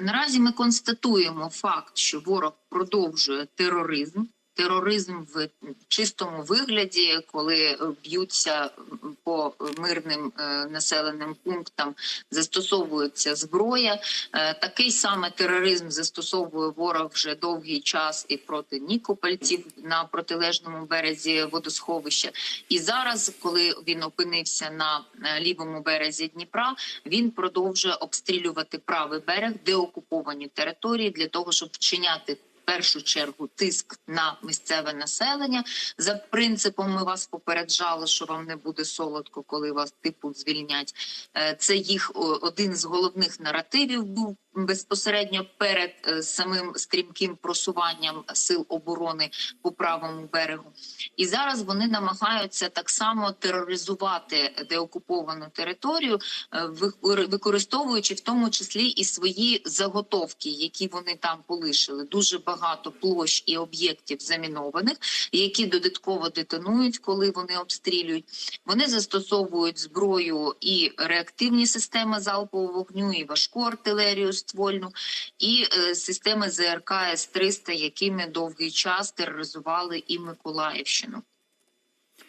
Наразі ми констатуємо факт, що ворог продовжує тероризм. Тероризм в чистому вигляді, коли е, б'ються по мирним е, населеним пунктам, застосовується зброя. Е, Такий саме тероризм застосовує ворог вже довгий час і проти нікопальців на протилежному березі водосховища. І зараз, коли він опинився на лівому березі Дніпра, він продовжує обстрілювати правий берег, деокуповані території для того, щоб вчиняти. Першу чергу тиск на місцеве населення за принципом. Ми вас попереджали, що вам не буде солодко, коли вас типу звільнять. Е, Це їх один з головних наративів був безпосередньо перед е, самим стрімким просуванням сил оборони по правому берегу. І зараз вони намагаються так само тероризувати деокуповану територію, е, використовуючи в тому числі і свої заготовки, які вони там полишили. Дуже багато площ і об'єктів замінованих, які додатково детонують, коли вони обстрілюють. Вони застосовують зброю і реактивні системи залпового вогню, і важку артилерію ствольну, і е, системи ЗРК С-300, якими довгий час тероризували і Миколаївщину.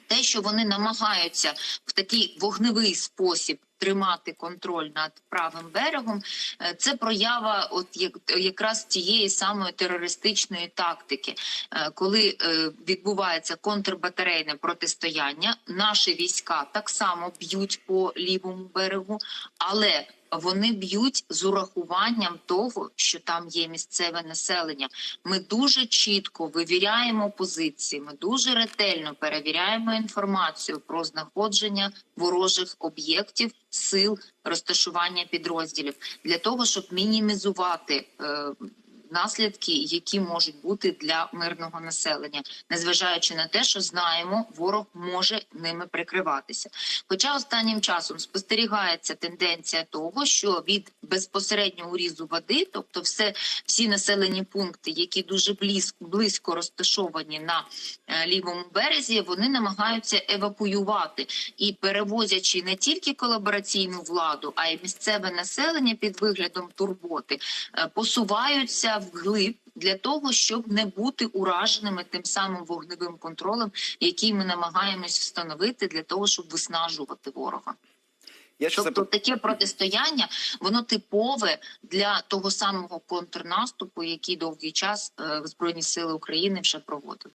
Те, що вони намагаються в такий вогневий спосіб тримати контроль над правим берегом, е, це проява от як, якраз тієї самої терористичної тактики, Е, коли е, відбувається контрбатарейне протистояння. Наші війська так само б'ють по лівому берегу, але вони б'ють з урахуванням того, що там є місцеве населення. Ми дуже чітко вивіряємо позиції. Ми дуже ретельно перевіряємо інформацію про знаходження ворожих об'єктів, сил, розташування підрозділів для того, щоб мінімізувати. Е, Наслідки, які можуть бути для мирного населення, незважаючи на те, що знаємо, ворог може ними прикриватися. Хоча останнім часом спостерігається тенденція того, що від безпосереднього урізу води, тобто все всі населені пункти, які дуже близько близько розташовані на е, лівому березі, вони намагаються евакуювати і перевозячи не тільки колабораційну владу, а й місцеве населення під виглядом турботи, е, вглиб для того, щоб не бути ураженими тим самим вогневим контролем, який ми намагаємось встановити для того, щоб виснажувати ворога. Я Тобто це... таке протистояння воно типове для того самого контрнаступу, який довгий час е, збройні сили України вже проводили.